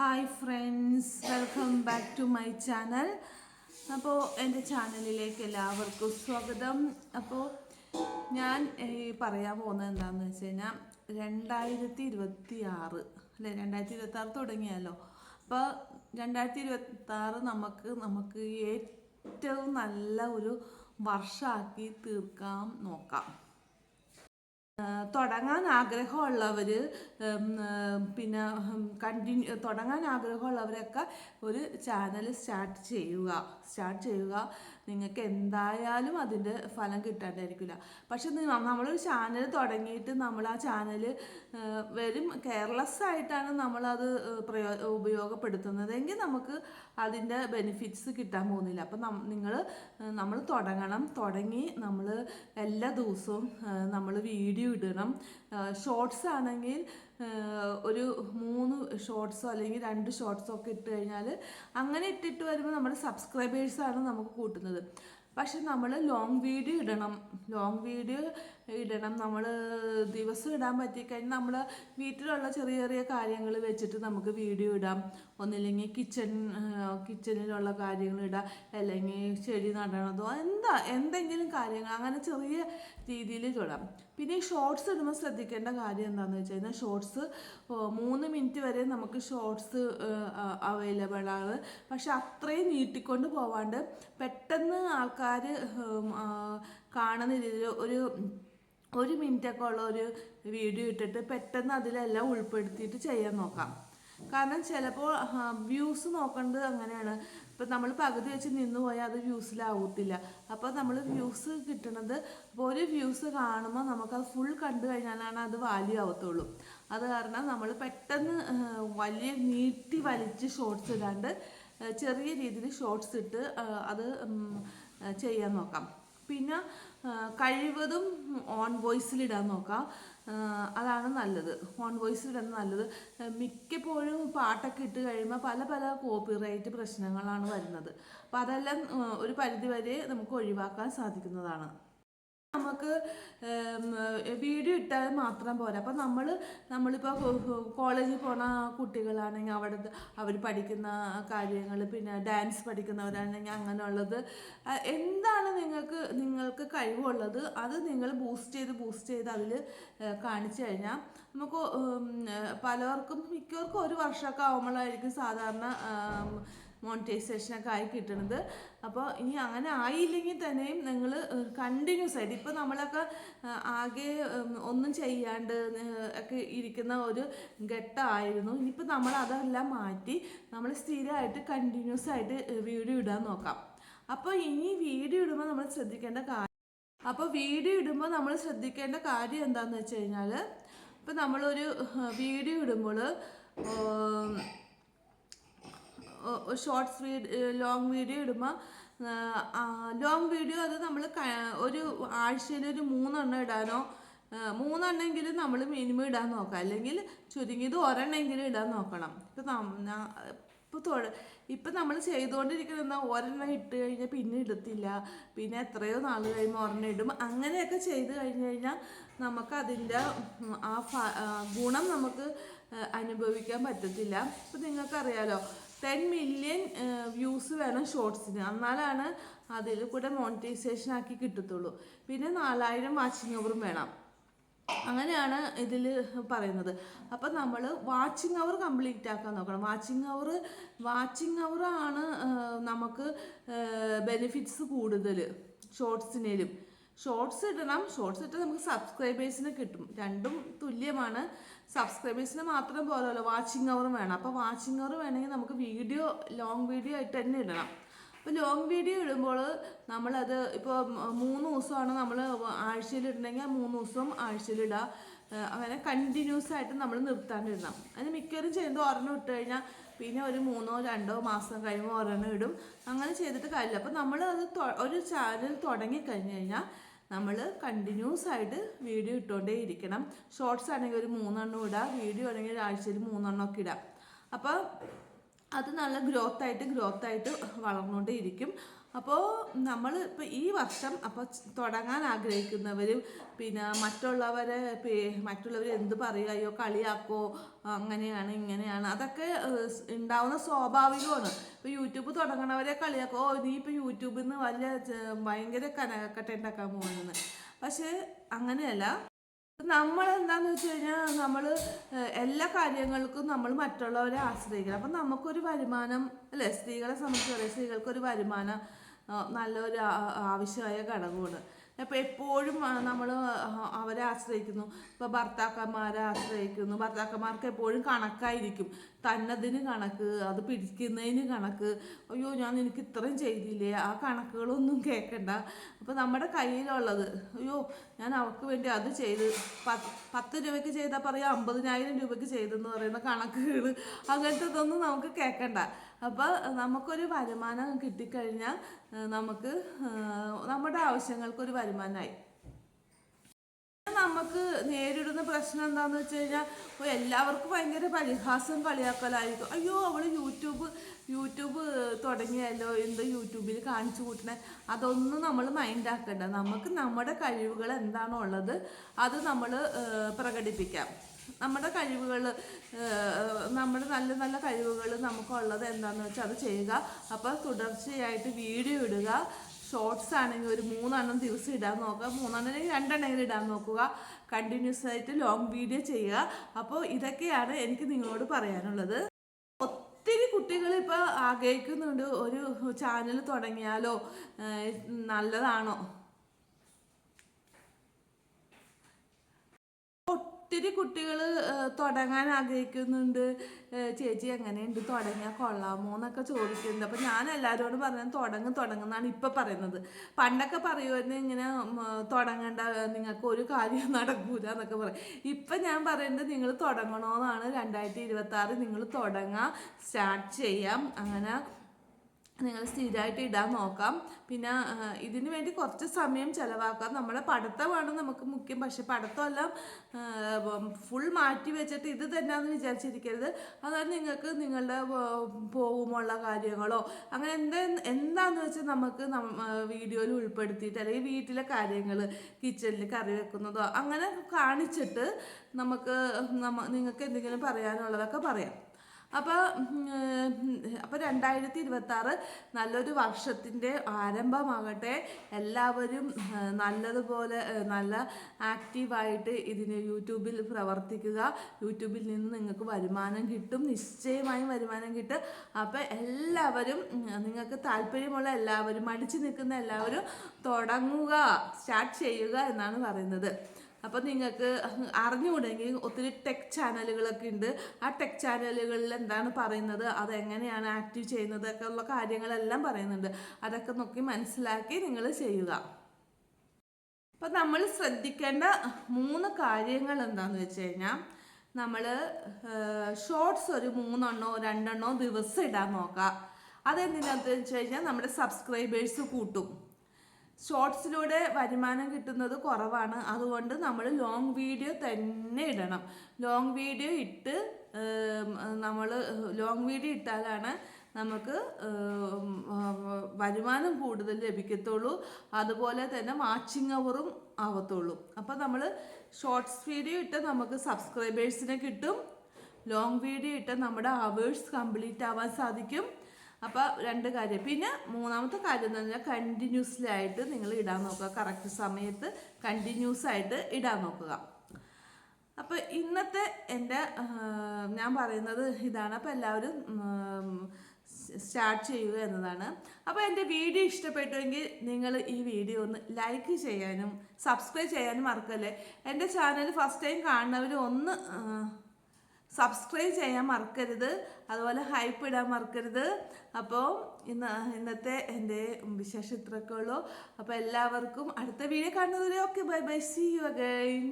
Hi friends welcome back to my channel അപ്പോൾ എന്റെ ചാനലിലേക്ക് എല്ലാവർക്കും സ്വാഗതം. അപ്പോൾ ഞാൻ പറയാൻ പോകുന്നത് എന്താണെന്ന് വെച്ച് കഴിഞ്ഞാൽ രണ്ടായിരത്തി ഇരുപത്തി ആറ് അല്ലേ രണ്ടായിരത്തി ഇരുപത്തി ആറ് തുടങ്ങിയല്ലോ അപ്പോൾ രണ്ടായിരത്തി ഇരുപത്തി ആറ് നമുക്ക് നമുക്ക് ഏറ്റവും നല്ല ഒരു വർഷമാക്കി തീർക്കാൻ നോക്കാം. തുടങ്ങാൻ ആഗ്രഹമുള്ളവർ പിന്നെ കണ്ടിന്യൂ തുടങ്ങാൻ ആഗ്രഹമുള്ളവരൊക്കെ ഒരു ചാനൽ സ്റ്റാർട്ട് ചെയ്യുക. സ്റ്റാർട്ട് ചെയ്യുക. നിങ്ങൾക്ക് എന്തായാലും അതിന്റെ ഫലം കിട്ടാണ്ടായിരിക്കില്ല പക്ഷെ നമ്മളൊരു ചാനൽ തുടങ്ങിയിട്ട് നമ്മൾ ആ ചാനൽ വെറും കെയർലെസ് ആയിട്ടാണ് നമ്മളത് പ്രയോ ഉപയോഗപ്പെടുത്തുന്നതെങ്കിൽ നമുക്ക് അതിന്റെ ബെനിഫിറ്റ്സ് കിട്ടാൻ പോകുന്നില്ല. അപ്പം നിങ്ങൾ നമ്മൾ തുടങ്ങണം. തുടങ്ങി നമ്മൾ എല്ലാ ദിവസവും നമ്മൾ വീഡിയോ ഇടണം. ഷോർട്സ് ആണെങ്കിൽ ഒരു മൂന്ന് ഷോർട്സോ അല്ലെങ്കിൽ രണ്ട് ഷോർട്സോ ഒക്കെ ഇട്ട് കഴിഞ്ഞാൽ അങ്ങനെ ഇട്ടിട്ട് വരുമ്പോൾ നമ്മുടെ സബ്സ്ക്രൈബേഴ്സാണ് നമുക്ക് കൂട്ടുന്നത്. പക്ഷെ നമ്മൾ ലോങ് വീഡിയോ ഇടണം. ലോങ് വീഡിയോ ഇടണം. നമ്മൾ ദിവസം ഇടാൻ പറ്റിക്കഴിഞ്ഞാൽ നമ്മൾ വീട്ടിലുള്ള ചെറിയ ചെറിയ കാര്യങ്ങൾ വെച്ചിട്ട് നമുക്ക് വീഡിയോ ഇടാം. ഒന്നില്ലെങ്കിൽ കിച്ചൺ കിച്ചണിലുള്ള കാര്യങ്ങൾ ഇടാം. അല്ലെങ്കിൽ ചെടി നടണതോ എന്താ എന്തെങ്കിലും കാര്യങ്ങൾ അങ്ങനെ ചെറിയ രീതിയിൽ ഇടാം. പിന്നെ ഈ ഷോർട്സ് ഇടുമ്പോൾ ശ്രദ്ധിക്കേണ്ട കാര്യം എന്താണെന്ന് വെച്ച് കഴിഞ്ഞാൽ ഷോർട്സ് മൂന്ന് മിനിറ്റ് വരെ നമുക്ക് ഷോർട്സ് അവൈലബിൾ ആണ്. പക്ഷെ അത്രയും നീട്ടിക്കൊണ്ട് പോവാണ്ട് പെട്ടെന്ന് ആൾക്കാർ കാണുന്ന രീതിയിൽ ഒരു ഒരു മിനിറ്റൊക്കെ ഉള്ള ഒരു വീഡിയോ ഇട്ടിട്ട് പെട്ടെന്ന് അതിലെല്ലാം ഉൾപ്പെടുത്തിയിട്ട് ചെയ്യാൻ നോക്കാം. കാരണം ചിലപ്പോൾ വ്യൂസ് നോക്കേണ്ടത് അങ്ങനെയാണ്. ഇപ്പം നമ്മൾ പകുതി വെച്ച് നിന്ന് പോയാൽ അത് വ്യൂസിലാവത്തില്ല. അപ്പോൾ നമ്മൾ വ്യൂസ് കിട്ടണത് അപ്പോൾ ഒരു വ്യൂസ് കാണുമ്പോൾ നമുക്കത് ഫുൾ കണ്ടു കഴിഞ്ഞാലാണ് അത് വാല്യൂ ആവത്തുള്ളൂ. അത് കാരണം നമ്മൾ പെട്ടെന്ന് വലിയ നീട്ടി വലിച്ച് ഷോർട്സ് ഇടാണ്ട് ചെറിയ രീതിയിൽ ഷോർട്സ് ഇട്ട് അത് ചെയ്യാൻ നോക്കാം. പിന്നെ കഴിവതും ഓൺ വോയിസിലിടാൻ നോക്കാം. അതാണ് നല്ലത്. ഓൺ വോയിസിലിടാൻ നല്ലത്. മിക്കപ്പോഴും പാട്ടൊക്കെ ഇട്ട് കഴിയുമ്പോൾ പല പല കോപ്പിറൈറ്റ് പ്രശ്നങ്ങളാണ് വരുന്നത്. അപ്പോൾ അതെല്ലാം ഒരു പരിധിവരെ നമുക്ക് ഒഴിവാക്കാൻ സാധിക്കുന്നതാണ്. നമുക്ക് വീഡിയോ ഇട്ടാൽ മാത്രം പോരാ. അപ്പം നമ്മൾ നമ്മളിപ്പോൾ കോളേജിൽ പോണ കുട്ടികളാണെങ്കിൽ അവിടെ അവർ പഠിക്കുന്ന കാര്യങ്ങൾ പിന്നെ ഡാൻസ് പഠിക്കുന്നവരാണെങ്കിൽ അങ്ങനെയുള്ളത് എന്താണ് നിങ്ങൾക്ക് നിങ്ങൾക്ക് കഴിവുള്ളത്? അത് നിങ്ങൾ ബൂസ്റ്റ് ചെയ്ത് ബൂസ്റ്റ് ചെയ്ത് അതിൽ കാണിച്ചു കഴിഞ്ഞാൽ നമുക്ക് പലർക്കും മിക്കവർക്കും ഒരു വർഷമൊക്കെ ആകുമ്പോഴായിരിക്കും സാധാരണ മോണിറ്റൈസേഷനൊക്കെ ആയി കിട്ടുന്നത് അപ്പോൾ ഇനി അങ്ങനെ ആയില്ലെങ്കിൽ തന്നെയും നിങ്ങൾ കണ്ടിന്യൂസ് ആയിട്ട് ഇപ്പോൾ നമ്മളൊക്കെ ആകെ ഒന്നും ചെയ്യാണ്ട് ഒക്കെ ഇരിക്കുന്ന ഒരു ഘട്ടമായിരുന്നു. ഇനിയിപ്പോൾ നമ്മൾ അതെല്ലാം മാറ്റി നമ്മൾ സ്ഥിരമായിട്ട് കണ്ടിന്യൂസ് ആയിട്ട് വീഡിയോ ഇടാൻ നോക്കാം. അപ്പോൾ ഇനി വീഡിയോ ഇടുമ്പോൾ നമ്മൾ ശ്രദ്ധിക്കേണ്ട കാര്യം അപ്പോൾ വീഡിയോ ഇടുമ്പോൾ നമ്മൾ ശ്രദ്ധിക്കേണ്ട കാര്യം എന്താണെന്ന് വെച്ച് കഴിഞ്ഞാൽ ഇപ്പോൾ നമ്മളൊരു വീഡിയോ ഇടുമ്പോൾ ഷോർട്സ് വീഡിയോ ലോങ് വീഡിയോ ഇടുമ്പോൾ ലോങ് വീഡിയോ അത് നമ്മൾ ഒരു ആഴ്ചയിൽ ഒരു മൂന്നെണ്ണം ഇടാനോ മൂന്നെണ്ണമെങ്കിലും നമ്മൾ മിനിമം ഇടാൻ നോക്കുക അല്ലെങ്കിൽ ചുരുങ്ങിയത് ഒരെണ്ണമെങ്കിലും ഇടാൻ നോക്കണം. ഇപ്പം ഇപ്പോൾ തൊഴ ഇപ്പം നമ്മൾ ചെയ്തുകൊണ്ടിരിക്കുന്ന എന്താ? ഒരെണ്ണം ഇട്ട് കഴിഞ്ഞാൽ പിന്നെ ഇടത്തില്ല. പിന്നെ എത്രയോ നാൾ കഴിയുമ്പോൾ ഒരെണ്ണം ഇടും. അങ്ങനെയൊക്കെ ചെയ്ത് കഴിഞ്ഞ് കഴിഞ്ഞാൽ നമുക്കതിന്റെ ആ ഗുണം നമുക്ക് അനുഭവിക്കാൻ പറ്റത്തില്ല. ഇപ്പം നിങ്ങൾക്കറിയാലോ ടെൻ മില്യൺ വ്യൂസ് വേണം ഷോർട്സിന് എന്നാലാണ് അതിൽ കൂടെ മോണിറ്റൈസേഷൻ ആക്കി കിട്ടത്തുള്ളൂ. പിന്നെ നാലായിരം വാച്ചിങ് അവറും വേണം. അങ്ങനെയാണ് ഇതിൽ പറയുന്നത്. അപ്പം നമ്മൾ വാച്ചിങ് അവർ കംപ്ലീറ്റ് ആക്കാൻ നോക്കണം. വാച്ചിങ് അവർ വാച്ചിങ് അവർ ആണ് നമുക്ക് ബെനിഫിറ്റ്സ് കൂടുതൽ ഷോർട്സിനേലും ഷോർട്സ് ഇടണം. ഷോർട്സ് ഇട്ടാൽ നമുക്ക് സബ്സ്ക്രൈബേഴ്സിന് കിട്ടും. രണ്ടും തുല്യമാണ്. സബ്സ്ക്രൈബേഴ്സിന് മാത്രം പോരല്ലോ വാച്ചിങ് അവറും വേണം. അപ്പോൾ വാച്ചിങ് അവർ വേണമെങ്കിൽ നമുക്ക് വീഡിയോ ലോങ് വീഡിയോ ആയിട്ട് തന്നെ ഇടണം. അപ്പോൾ ലോങ് വീഡിയോ ഇടുമ്പോൾ നമ്മളത് ഇപ്പോൾ മൂന്ന് ദിവസമാണ് നമ്മൾ ആഴ്ചയിൽ ഇടണമെങ്കിൽ മൂന്ന് ദിവസം ആഴ്ചയിലിടുക അങ്ങനെ കണ്ടിന്യൂസ് ആയിട്ട് നമ്മൾ നിർത്താണ്ടിടണം അതിന് മിക്കവരും ചെയ്യുന്നത് ഒരെണ്ണം ഇട്ട് കഴിഞ്ഞാൽ പിന്നെ ഒരു മൂന്നോ രണ്ടോ മാസം കഴിയുമ്പോൾ ഒരെണ്ണം ഇടും. അങ്ങനെ ചെയ്തിട്ട് കാര്യമില്ല. അപ്പോൾ നമ്മൾ അത് ഒരു ചാനൽ തുടങ്ങി കഴിഞ്ഞ് കഴിഞ്ഞാൽ നമ്മൾ കണ്ടിന്യൂസ് ആയിട്ട് വീഡിയോ ഇട്ടുകൊണ്ടേ ഇരിക്കണം. ഷോർട്സ് ആണെങ്കിൽ ഒരു മൂന്നെണ്ണം ഇടാം വീഡിയോ ആണെങ്കിൽ ആഴ്ചയിൽ മൂന്നെണ്ണം ഒക്കെ ഇടാം. അപ്പോൾ അത് നല്ല ഗ്രോത്ത് ആയിട്ട് ഗ്രോത്ത് ആയിട്ട് വളർന്നുകൊണ്ടേ ഇരിക്കും. അപ്പോൾ നമ്മൾ ഇപ്പോൾ ഈ വർഷം അപ്പോൾ തുടങ്ങാൻ ആഗ്രഹിക്കുന്നവരും പിന്നെ മറ്റുള്ളവരെ മറ്റുള്ളവർ എന്ത് പറയുക അയ്യോ കളിയാക്കോ അങ്ങനെയാണ് ഇങ്ങനെയാണ് അതൊക്കെ ഉണ്ടാവുന്ന സ്വാഭാവികമാണ്. ഇപ്പോൾ യൂട്യൂബ് തുടങ്ങണവരെ കളിയാക്കോ നീ ഇപ്പോൾ യൂട്യൂബിൽ നിന്ന് വലിയ ഭയങ്കര കനകക്കട്ട ഉണ്ടാക്കാൻ പോകുന്നത് പക്ഷേ അങ്ങനെയല്ല നമ്മൾ എന്താന്ന് വെച്ച് കഴിഞ്ഞാൽ നമ്മൾ എല്ലാ കാര്യങ്ങൾക്കും നമ്മൾ മറ്റുള്ളവരെ ആശ്രയിക്കണം. അപ്പം നമുക്കൊരു വരുമാനം അല്ലേ? സ്ത്രീകളെ സംബന്ധിച്ച് സ്ത്രീകൾക്കൊരു വരുമാനം നല്ലൊരു ആവശ്യമായ ഘടകമാണ്. അപ്പോൾ എപ്പോഴും നമ്മൾ അവരെ ആശ്രയിക്കുന്നു. ഇപ്പോൾ ഭർത്താക്കന്മാരെ ആശ്രയിക്കുന്നു. ഭർത്താക്കന്മാർക്ക് എപ്പോഴും കണക്കായിരിക്കും. തന്നതിന് കണക്ക് അത് പിടിക്കുന്നതിന് കണക്ക്. അയ്യോ ഞാൻ എനിക്ക് ഇത്രയും ചെയ്തില്ലേ? ആ കണക്കുകളൊന്നും കേൾക്കണ്ട അപ്പോൾ നമ്മുടെ കയ്യിലുള്ളത് അയ്യോ ഞാൻ അവൾക്ക് വേണ്ടി അത് ചെയ്ത് പത്ത് രൂപയ്ക്ക് ചെയ്താൽ പറയാം അമ്പതിനായിരം രൂപയ്ക്ക് ചെയ്തെന്ന് പറയുന്ന കണക്കുകൾ അങ്ങനത്തെ ഇതൊന്നും നമുക്ക് കേൾക്കണ്ട അപ്പോൾ നമുക്കൊരു വരുമാനം കിട്ടിക്കഴിഞ്ഞാൽ നമുക്ക് നമ്മുടെ ആവശ്യങ്ങൾക്കൊരു വരുമാനമായി നമുക്ക് നേരിടുന്ന പ്രശ്നം എന്താണെന്ന് വെച്ച് കഴിഞ്ഞാൽ എല്ലാവർക്കും ഭയങ്കര പരിഹാസം കളിയാക്കലായിരിക്കും. അയ്യോ അവൾ യൂട്യൂബ് യൂട്യൂബ് തുടങ്ങിയല്ലോ എന്ത് യൂട്യൂബിൽ കാണിച്ചു കൂട്ടണേ? അതൊന്നും നമ്മൾ മൈൻഡ് ആക്കണ്ട. നമുക്ക് നമ്മുടെ കഴിവുകൾ എന്താണോ ഉള്ളത് അത് നമ്മൾ പ്രകടിപ്പിക്കാം. നമ്മുടെ കഴിവുകൾ നമ്മുടെ നല്ല നല്ല കഴിവുകൾ നമുക്കുള്ളത് എന്താണെന്ന് വെച്ചാൽ അത് ചെയ്യുക. അപ്പോൾ തുടർച്ചയായിട്ട് വീഡിയോ ഇടുക. ഷോർട്സ് ആണെങ്കിൽ ഒരു മൂന്നെണ്ണം ദിവസം ഇടാൻ നോക്കുക. മൂന്നെണ്ണം അല്ലെങ്കിൽ രണ്ടെണ്ണെങ്കിലും ഇടാൻ നോക്കുക. കണ്ടിന്യൂസ് ആയിട്ട് ലോങ് വീഡിയോ ചെയ്യുക. അപ്പോൾ ഇതൊക്കെയാണ് എനിക്ക് നിങ്ങളോട് പറയാനുള്ളത്. ഒത്തിരി കുട്ടികൾ ഇപ്പോൾ ആഗ്രഹിക്കുന്നുണ്ട് ഒരു ചാനൽ തുടങ്ങിയാലോ നല്ലതാണോ? ഒത്തിരി കുട്ടികൾ തുടങ്ങാൻ ആഗ്രഹിക്കുന്നുണ്ട്. ചേച്ചി എങ്ങനെയുണ്ട്? തുടങ്ങിയാൽ കൊള്ളാമോ എന്നൊക്കെ ചോദിക്കുന്നുണ്ട്. അപ്പം ഞാൻ എല്ലാവരോടും പറഞ്ഞു തുടങ്ങും തുടങ്ങുന്നാണ് ഇപ്പം പറയുന്നത്. പണ്ടൊക്കെ പറയുമായിരുന്നു ഇങ്ങനെ തുടങ്ങേണ്ട നിങ്ങൾക്ക് ഒരു കാര്യം നടക്കൂല എന്നൊക്കെ പറയും. ഇപ്പം ഞാൻ പറയുന്നത് നിങ്ങൾ തുടങ്ങണമെന്നാണ് രണ്ടായിരത്തി ഇരുപത്തി നിങ്ങൾ തുടങ്ങാം സ്റ്റാർട്ട് ചെയ്യാം. അങ്ങനെ നിങ്ങൾ സ്ഥിരമായിട്ട് ഇടാൻ നോക്കാം. പിന്നെ ഇതിനു വേണ്ടി കുറച്ച് സമയം ചിലവാക്കാം. നമ്മുടെ പഠിത്തമാണ് നമുക്ക് മുഖ്യം. പക്ഷെ പഠിത്തമെല്ലാം ഫുൾ മാറ്റി വെച്ചിട്ട് ഇത് തന്നെയാണെന്ന് വിചാരിച്ചിരിക്കരുത്. അതായത് നിങ്ങൾക്ക് നിങ്ങളുടെ പോകുമുള്ള കാര്യങ്ങളോ അങ്ങനെ എന്താ എന്താന്ന് വെച്ചാൽ നമുക്ക് വീഡിയോയിൽ ഉൾപ്പെടുത്തിയിട്ട് അല്ലെങ്കിൽ വീട്ടിലെ കാര്യങ്ങൾ കിച്ചണിൽ കറി വെക്കുന്നതോ അങ്ങനെ കാണിച്ചിട്ട് നമുക്ക് നിങ്ങൾക്ക് എന്തെങ്കിലും പറയാനുള്ളതൊക്കെ പറയാം. അപ്പോൾ അപ്പോൾ രണ്ടായിരത്തി ഇരുപത്തി ആറ് നല്ലൊരു വർഷത്തിന്റെ ആരംഭമാകട്ടെ. എല്ലാവരും നല്ലതുപോലെ നല്ല ആക്റ്റീവായിട്ട് ഇതിന് യൂട്യൂബിൽ പ്രവർത്തിക്കുക. യൂട്യൂബിൽ നിന്ന് നിങ്ങൾക്ക് വരുമാനം കിട്ടും. നിശ്ചയമായും വരുമാനം കിട്ടും. അപ്പോൾ എല്ലാവരും നിങ്ങൾക്ക് താല്പര്യമുള്ള എല്ലാവരും മടിച്ചു നിൽക്കുന്ന എല്ലാവരും തുടങ്ങുക സ്റ്റാർട്ട് ചെയ്യുക എന്നാണ് പറയുന്നത്. അപ്പോൾ നിങ്ങൾക്ക് അറിഞ്ഞുകൂടെങ്കിൽ ഒത്തിരി ടെക് ചാനലുകളൊക്കെ ഉണ്ട്. ആ ടെക് ചാനലുകളിൽ എന്താണ് പറയുന്നത്? അതെങ്ങനെയാണ് ആക്റ്റീവ് ചെയ്യുന്നത് ഒക്കെ ഉള്ള കാര്യങ്ങളെല്ലാം പറയുന്നുണ്ട്. അതൊക്കെ നോക്കി മനസ്സിലാക്കി നിങ്ങൾ ചെയ്യുക. അപ്പം നമ്മൾ ശ്രദ്ധിക്കേണ്ട മൂന്ന് കാര്യങ്ങൾ എന്താണെന്ന് വെച്ച് കഴിഞ്ഞാൽ നമ്മൾ ഷോർട്സ് ഒരു മൂന്നെണ്ണോ രണ്ടെണ്ണോ ദിവസം ഇടാൻ നോക്കുക. അതെന്തിനാന്ന് വെച്ച് കഴിഞ്ഞാൽ നമ്മുടെ സബ്സ്ക്രൈബേഴ്സ് കൂട്ടും. ഷോർട്സിലൂടെ വരുമാനം കിട്ടുന്നത് കുറവാണ്. അതുകൊണ്ട് നമ്മൾ ലോങ് വീഡിയോ തന്നെ ഇടണം. ലോങ് വീഡിയോ ഇട്ട് നമ്മൾ ലോങ് വീഡിയോ ഇട്ടാലാണ് നമുക്ക് വരുമാനം കൂടുതൽ ലഭിക്കത്തുള്ളൂ. അതുപോലെ തന്നെ വാച്ചിങ് അവറും ആവത്തുള്ളൂ. അപ്പോൾ നമ്മൾ ഷോർട്സ് വീഡിയോ ഇട്ട് നമുക്ക് സബ്സ്ക്രൈബേഴ്സിനെ കിട്ടും. ലോങ് വീഡിയോ ഇട്ട് നമ്മുടെ അവേഴ്സ് കംപ്ലീറ്റ് ആവാൻ സാധിക്കും. അപ്പോൾ രണ്ട് കാര്യം. പിന്നെ മൂന്നാമത്തെ കാര്യം എന്ന് പറഞ്ഞാൽ കണ്ടിന്യൂസ്ലി ആയിട്ട് നിങ്ങൾ ഇടാൻ നോക്കുക. കറക്റ്റ് സമയത്ത് കണ്ടിന്യൂസ് ആയിട്ട് ഇടാൻ നോക്കുക. അപ്പോൾ ഇന്നത്തെ എന്റെ ഞാൻ പറയുന്നത് ഇതാണ്. അപ്പോൾ എല്ലാവരും സ്റ്റാർട്ട് ചെയ്യുക എന്നതാണ്. അപ്പോൾ എന്റെ വീഡിയോ ഇഷ്ടപ്പെട്ടുവെങ്കിൽ നിങ്ങൾ ഈ വീഡിയോ ഒന്ന് ലൈക്ക് ചെയ്യാനും സബ്സ്ക്രൈബ് ചെയ്യാനും മറക്കല്ലേ? എന്റെ ചാനൽ ഫസ്റ്റ് ടൈം കാണുന്നവർ ഒന്ന് സബ്സ്ക്രൈബ് ചെയ്യാൻ മറക്കരുത്. അതുപോലെ ഹൈപ്പ് ഇടാൻ മറക്കരുത്. അപ്പോൾ ഇന്ന് ഇന്നത്തെ എന്റെ വിശേഷം ഇത്രയൊക്കെ അപ്പോൾ എല്ലാവർക്കും അടുത്ത വീഡിയോ കാണുന്നവരെ okay bye bye see you again